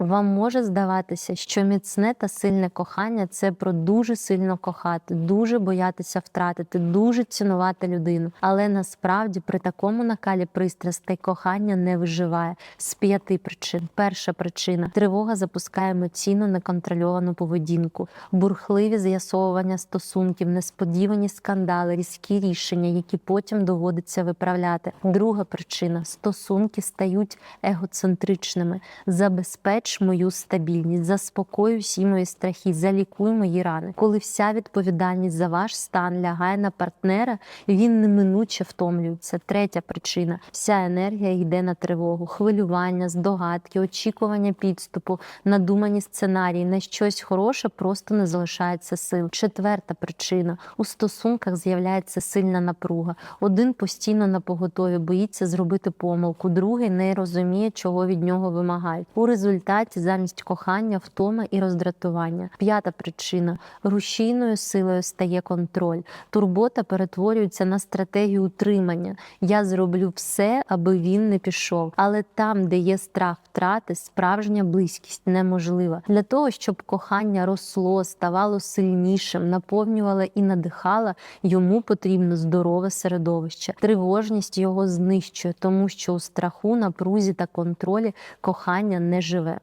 Вам може здаватися, що міцне та сильне кохання це про дуже сильно кохати, дуже боятися втратити, дуже цінувати людину. Але насправді при такому накалі пристрастей кохання не виживає з п'яти причин. Перша причина тривога запускає емоційно неконтрольовану поведінку, бурхливі з'ясовування стосунків, несподівані скандали, різкі рішення, які потім доводиться виправляти. Друга причина стосунки стають егоцентричними. Забезпеч мою стабільність, заспокой всі мої страхи, залікуй мої рани. Коли вся відповідальність за ваш стан лягає на партнера, він неминуче втомлюється. Третя причина: вся енергія йде на тривогу, хвилювання, здогадки, очікування підступу, надумані сценарії. На щось хороше просто не залишається сил. Четверта причина: у стосунках з'являється сильна напруга. Один постійно на поготові боїться зробити помилку, другий не розуміє, чого від нього вимагають. У результаті замість кохання, втома і роздратування. П'ята причина: рушійною силою стає контроль. Турбота перетворюється на стратегію утримання. Я зроблю все, аби він не пішов. Але там, де є страх втрати, справжня близькість неможлива. Для того, щоб кохання росло, ставало сильнішим, наповнювало і надихало, йому потрібно здорове середовище. Тривожність його знищує, тому що у страху, напрузі та контролі кохання не живе.